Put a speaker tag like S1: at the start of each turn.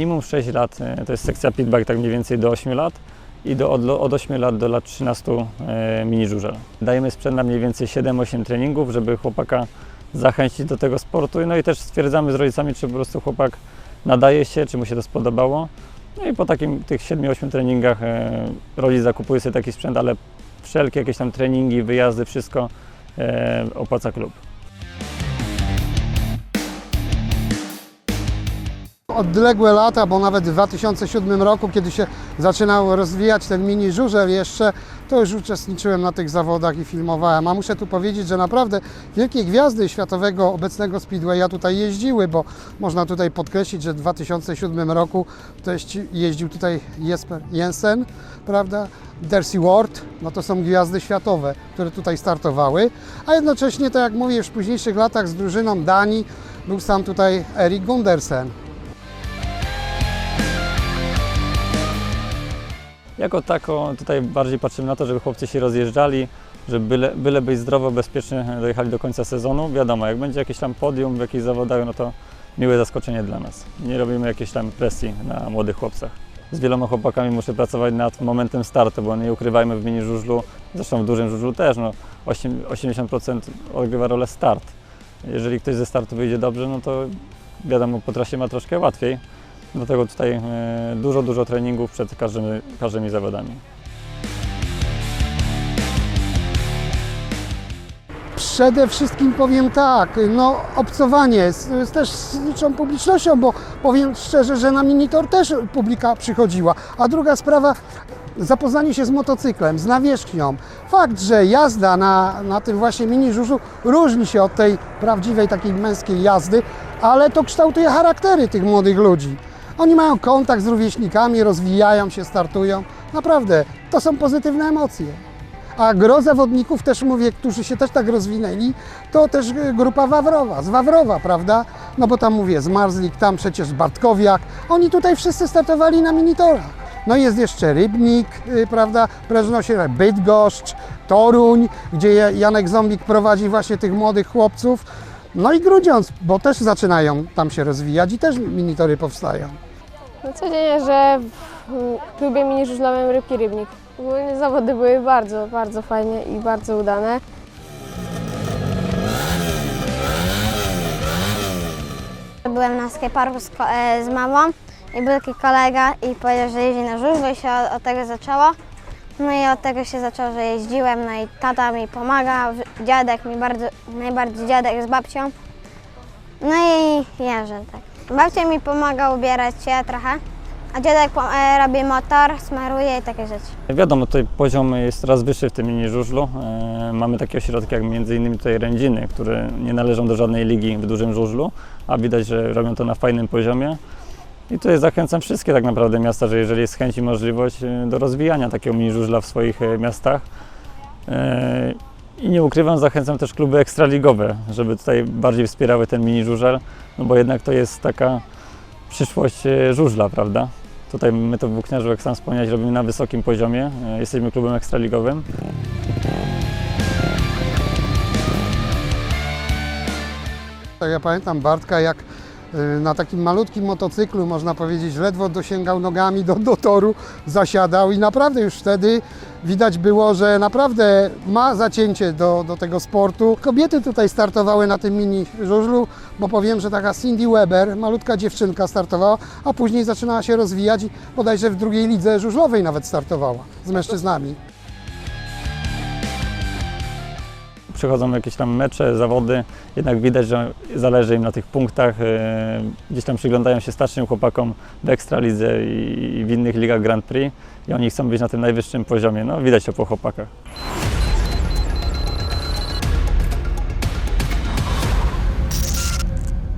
S1: Minimum 6 lat, e, to jest sekcja pitback tak mniej więcej do 8 lat i do, od, od 8 lat do lat 13 e, mini żużel. Dajemy sprzęt na mniej więcej 7-8 treningów, żeby chłopaka zachęcić do tego sportu no i też stwierdzamy z rodzicami, czy po prostu chłopak nadaje się, czy mu się to spodobało. No i po takim tych 7-8 treningach e, rodzic zakupuje sobie taki sprzęt, ale wszelkie jakieś tam treningi, wyjazdy, wszystko opłaca klub.
S2: Odległe lata, bo nawet w 2007 roku, kiedy się zaczynał rozwijać ten mini żużel jeszcze, to już uczestniczyłem na tych zawodach i filmowałem. A muszę tu powiedzieć, że naprawdę wielkie gwiazdy światowego obecnego Speedwaya tutaj jeździły, bo można tutaj podkreślić, że w 2007 roku jest, jeździł tutaj Jesper Jensen, prawda? Darcy Ward, no to są gwiazdy światowe, które tutaj startowały, a jednocześnie, tak jak mówię, w późniejszych latach z drużyną Danii był sam tutaj Erik Gundersen.
S1: Jako tako tutaj bardziej patrzymy na to, żeby chłopcy się rozjeżdżali, żeby byle, byle być zdrowo, bezpiecznie dojechali do końca sezonu. Wiadomo, jak będzie jakieś tam podium w jakichś zawodach, no to miłe zaskoczenie dla nas. Nie robimy jakiejś tam presji na młodych chłopcach. Z wieloma chłopakami muszę pracować nad momentem startu, bo nie ukrywajmy w mini żużlu, zresztą w dużym żużlu też, no 8, 80% odgrywa rolę start. Jeżeli ktoś ze startu wyjdzie dobrze, no to wiadomo, po trasie ma troszkę łatwiej. Dlatego tutaj e, dużo, dużo treningów przed każdymi, każdymi zawodami.
S2: Przede wszystkim powiem tak, no obcowanie z, z też z liczną publicznością, bo powiem szczerze, że na Minitor też publika przychodziła. A druga sprawa, zapoznanie się z motocyklem, z nawierzchnią. Fakt, że jazda na, na tym właśnie mini żużlu różni się od tej prawdziwej takiej męskiej jazdy, ale to kształtuje charaktery tych młodych ludzi. Oni mają kontakt z rówieśnikami, rozwijają się, startują. Naprawdę, to są pozytywne emocje. A gro zawodników też mówię, którzy się też tak rozwinęli, to też y, grupa Wawrowa, z Wawrowa, prawda? No bo tam mówię, z Marzlik, tam przecież Bartkowiak. Oni tutaj wszyscy startowali na minitorach. No jest jeszcze Rybnik, y, prawda, Breżnosie, Bydgoszcz, Toruń, gdzie Ja- Janek Zombik prowadzi właśnie tych młodych chłopców. No i Grudziądz, bo też zaczynają tam się rozwijać i też minitory powstają.
S3: No codziennie, że w klubie mini żużlowym Rybki Rybnik. Ogólnie zawody były bardzo, bardzo fajnie i bardzo udane.
S4: Byłem na skateparku z, e, z mamą i był taki kolega i powiedział, że jeździ na żużlu i się od, od tego zaczęło. No i od tego się zaczęło, że jeździłem, no i tata mi pomaga, dziadek mi bardzo, najbardziej dziadek z babcią. No i jeżdżę tak. Babcia mi pomaga ubierać się trochę, a dziadek e, robi motor, smaruje i takie rzeczy.
S1: Wiadomo, tutaj poziom jest coraz wyższy w tym mini żużlu. E, mamy takie ośrodki jak innymi tutaj Rędziny, które nie należą do żadnej ligi w dużym żużlu, a widać, że robią to na fajnym poziomie. I tutaj zachęcam wszystkie tak naprawdę miasta, że jeżeli jest chęć i możliwość e, do rozwijania takiego mini żużla w swoich miastach. I nie ukrywam, zachęcam też kluby ekstraligowe, żeby tutaj bardziej wspierały ten mini żużel, no bo jednak to jest taka przyszłość e, żużla, prawda? Tutaj my to w Włókniarzu, jak sam wspomniałeś, robimy na wysokim poziomie. E, Jesteśmy klubem ekstraligowym.
S2: Tak ja pamiętam Bartka, jak y, na takim malutkim motocyklu, można powiedzieć, ledwo dosięgał nogami do, do toru, zasiadał i naprawdę już wtedy widać było, że naprawdę ma zacięcie do, do tego sportu. Kobiety tutaj startowały na tym mini żużlu, bo powiem, że taka Cindy Weber, malutka dziewczynka startowała, a później zaczynała się rozwijać i bodajże w drugiej lidze żużlowej nawet startowała z mężczyznami.
S1: Przychodzą jakieś tam mecze, zawody, jednak widać, że zależy im na tych punktach. e, Gdzieś tam przyglądają się starszym chłopakom w Ekstralidze i w innych ligach Grand Prix i oni chcą być na tym najwyższym poziomie. No widać to po chłopakach.